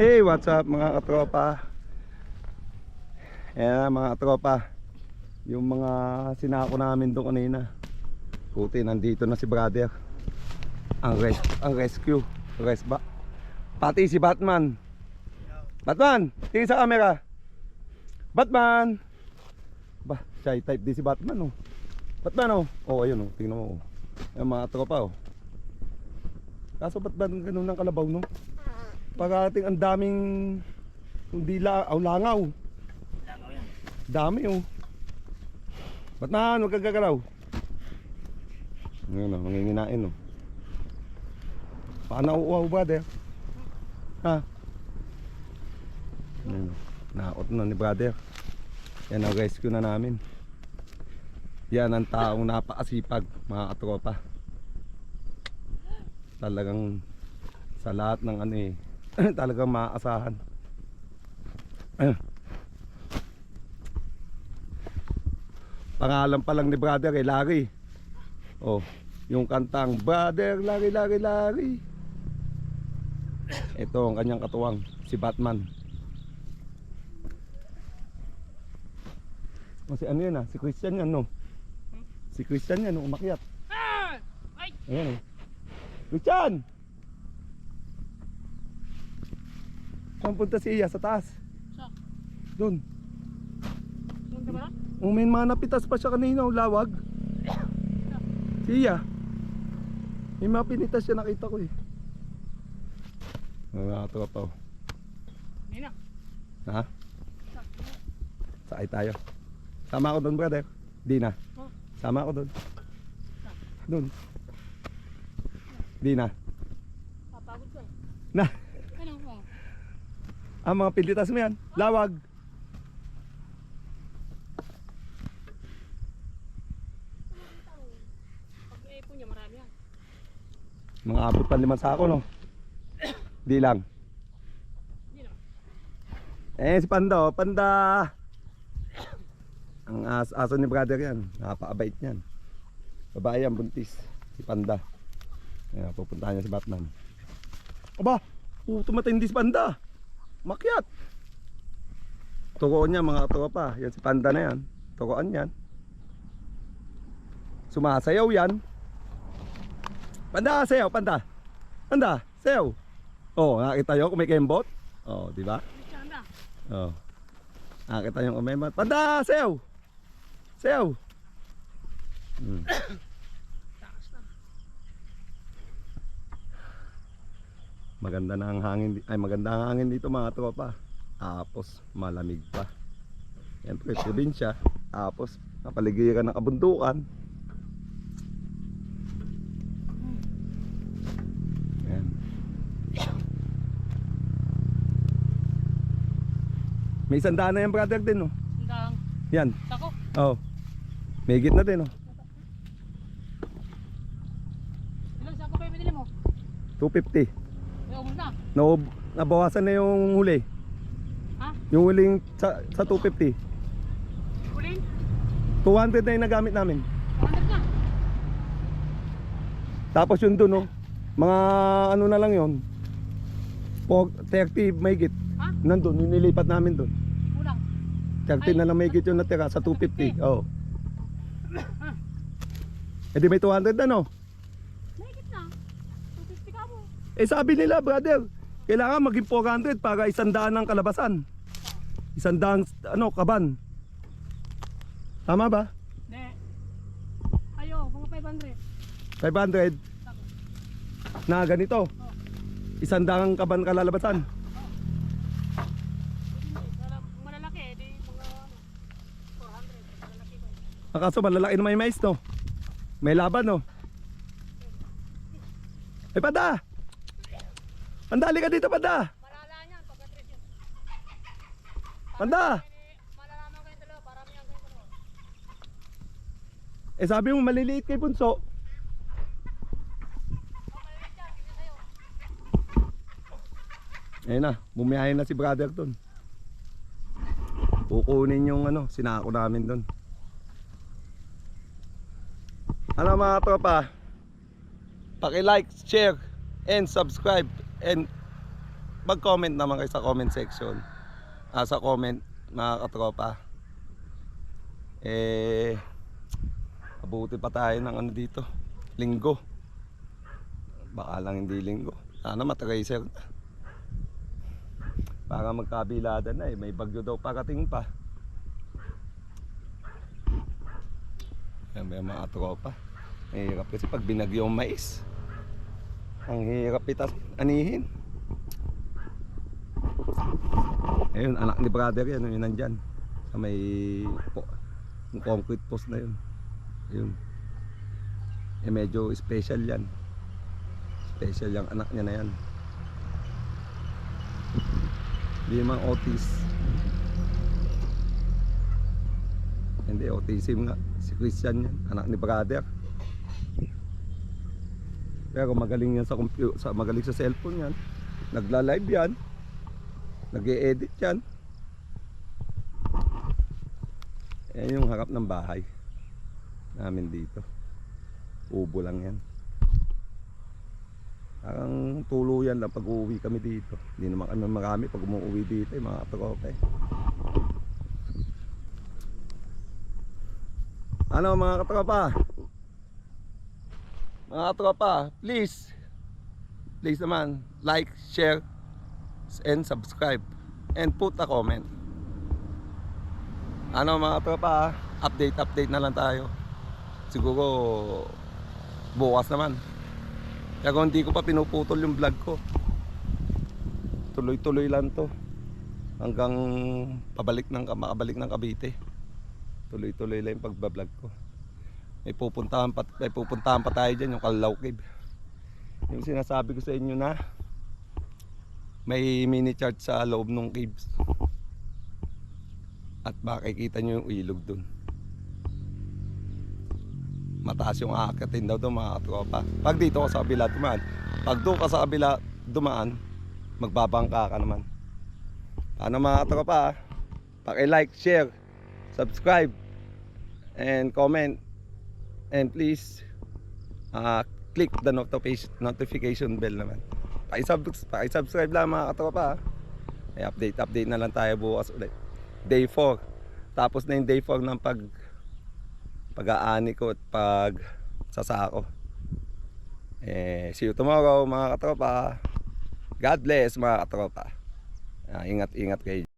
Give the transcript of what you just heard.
Hey, what's up mga katropa? Ayan mga katropa. Yung mga sinako namin doon kanina. Puti, nandito na si brother. Ang, res ang rescue. Res ba? Pati si Batman. Batman! Tingin sa camera. Batman! Ba, shy type din si Batman oh. Batman oh. Oh, ayun oh. Tingnan mo oh. Ayan mga tropa oh. Kaso ba't ba ganun ng kalabaw no? Pagating ang daming hindi la aw langaw. Dami oh. Ba't na huwag kang gagalaw? Ngayon oh, manginginain oh. Baka nauuhaw ba der? Ha? Ngayon oh. Naot na ni brother. Yan ang rescue na namin. Yan ang taong napakasipag mga katropa. Talagang sa lahat ng ano eh talagang maaasahan. Ayun. Pangalan pa lang ni brother eh, Larry. Oh, yung kantang Brother Larry Larry Larry. Ito ang kanyang katuwang, si Batman. O si ano yun ah, si Christian yan no? Si Christian yan, no? umakyat. Ayan oh. Christian! Saan punta si Iya? Sa taas? Sa? Doon. Doon ka ba na? Oh, may mga napitas pa siya kanina, lawag. Si Iya. May mga pinitas siya nakita ko eh. Mga tropa oh. Hindi na. Ha? Sakay tayo. Sama ako doon, brother. Di na. Oh. Sama ako doon. Doon. Di na. Papagod ko eh. Na. Ang mga pilitas mo yan. Lawag. Mga abot pa limang sako, no? Di lang. Eh, si Panda, oh. Panda. Ang as aso ni brother yan. Napakabait niyan. Babae yan, buntis. Si Panda. Ayan, pupuntahan niya si Batman. Aba, puto matindi si Panda. Makyat. Tukoon niya mga tropa. Yan si Panda na yan. Tukoan yan. Sumasayaw yan. Panda, sayaw, Panda. Panda, sayaw. Oh, nakita niyo kung may kembot? Oh, di ba? Oh. Nakita yung umemot. Panda, sayaw. Sayaw. Hmm. Taas na. Maganda na ang hangin ay maganda ang hangin dito mga tropa. Tapos malamig pa. Siyempre probinsya. Tapos napaligiran ng kabundukan. Ayan. May isang daan na yan brother din oh. Hanggang Yan. tako. Oh. May git na din mo? 250. No, nabawasan na yung huli. Ha? Yung huling sa, sa 250. Huling? 200 na yung nagamit namin. 100 na. Tapos yun dun, oh, mga ano na lang yun. Po, 30 may git. Ha? Nandun, yung nilipat namin dun. Kulang. 30 na lang may git yung natira sa 250. Oo. Oh. Eh di may 200 na, no? Mahigit na. 250 ka mo. Eh sabi nila, brother, kailangan maging 400 para isandaan ng kalabasan. Isandaan, ano, kaban. Tama ba? Hindi. Ayo, mga 500. 500 Tako. na ganito. Oh. Isandang kaban kalalabasan. Di mga ano. 400. Malalaki ba? Akaso malalaki na may mais, no? May laban, no? Eh, Panda! Panda, ka dito, Panda! Malala niyan. Pagka-tres yun. Panda! Malalaman kayo dalawa. Parami yan kayo dalawa. Eh, sabi mo maliliit kay Punso. Ayun na, bumiyahin na si brother dun. Kukunin yung ano, sinako namin dun. Ano mga tropa? Paki-like, share, and subscribe. And mag-comment naman kayo sa comment section. Ah, sa comment mga katropa. Eh abuti pa tayo ng ano dito. Linggo. Baka lang hindi linggo. Sana matracer na. Para magkabilada na eh. May bagyo daw parating pa. Yan may mga tropa. Mahirap kasi pag binagyo ang mais. Ang hirap itas anihin. Ayun, anak ni brother yan, yun nandyan. Sa may po, concrete post na yun. Ayun. Eh medyo special yan. Special yung anak niya na yan. Naman autis. Hindi, autism nga. Si Christian yan, anak ni brother. Pero magaling yan sa computer, sa magaling sa cellphone yan. Nagla-live yan. Nag-e-edit yan. Yan yung harap ng bahay namin dito. Ubo lang yan. Parang tuluyan lang pag uuwi kami dito. Hindi naman kami marami pag umuwi dito, yung mga tropa eh. Ano mga katropa? Mga katropa, please. Please naman, like, share, and subscribe. And put a comment. Ano mga katropa, update, update na lang tayo. Siguro, bukas naman. Kaya hindi ko pa pinuputol yung vlog ko. Tuloy-tuloy lang to. Hanggang pabalik ng, makabalik ng Cavite. Tuloy-tuloy lang yung pagbablog ko. May pupuntahan pa, may pupuntahan pa tayo dyan, yung Kalaw Cave. Yung sinasabi ko sa inyo na may mini chart sa loob ng caves. At makikita nyo yung ilog dun. Mataas yung aakatin daw doon mga katropa. Pag dito ka sa kabila dumaan, pag doon ka sa kabila dumaan, magbabangka ka naman. Paano mga katropa? Paki-like, share, subscribe, and comment. And please, uh, click the notification, notification bell naman. Paki-subscribe, lang mga katropa. Ay update, update na lang tayo bukas ulit. Day 4. Tapos na yung day 4 ng pag pag-aani ko at pag sasako. Eh, see you tomorrow mga katropa. God bless mga katropa. Ah, ingat, ingat kayo.